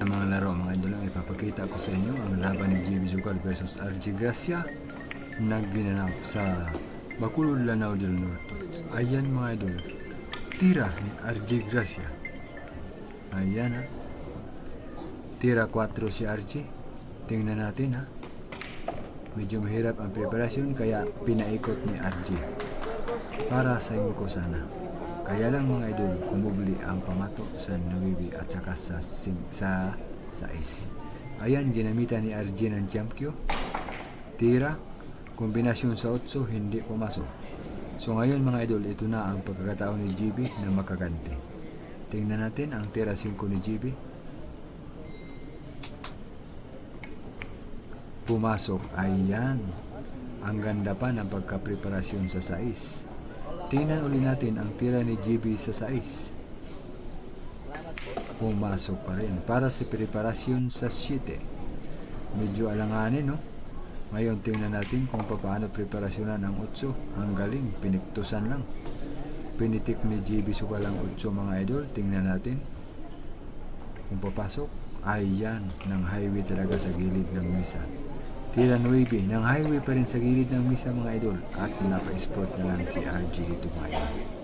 Ang mga laro mga idol ang ipapakita ko sa inyo ang laban ni JB Zucal versus RG Gracia na ginanap sa Bacolod Lanao del Norte. Ayan mga idol, tira ni RG Gracia. Ayan ha. Tira 4 si RG. Tingnan natin ha. Medyo mahirap ang preparasyon kaya pinaikot ni RG. Para sa inyo ko sana. Kaya lang mga idol, kumubli ang pamato sa Nubibi at saka sa, sing, sa, sa ice. Ayan, ginamitan ni RG ng Champkyo. Tira, kombinasyon sa 8, hindi pumasok. So ngayon mga idol, ito na ang pagkakataon ni GB na makaganti. Tingnan natin ang tira 5 ni GB. Pumasok, ayan. Ang ganda pa ng pagkapreparasyon sa sais. Tingnan uli natin ang tira ni GB sa sais. Pumasok pa rin para sa preparasyon sa 7. Medyo alanganin, no? Ngayon tingnan natin kung paano preparasyonan ang 8. Ang galing, piniktusan lang. Pinitik ni GB Sukal ang 8 mga idol. Tingnan natin kung papasok. Ayan, ng highway talaga sa gilid ng misa. Tira 9 ng highway pa rin sa gilid ng misa mga idol at napa-sport na lang si RG dito mga.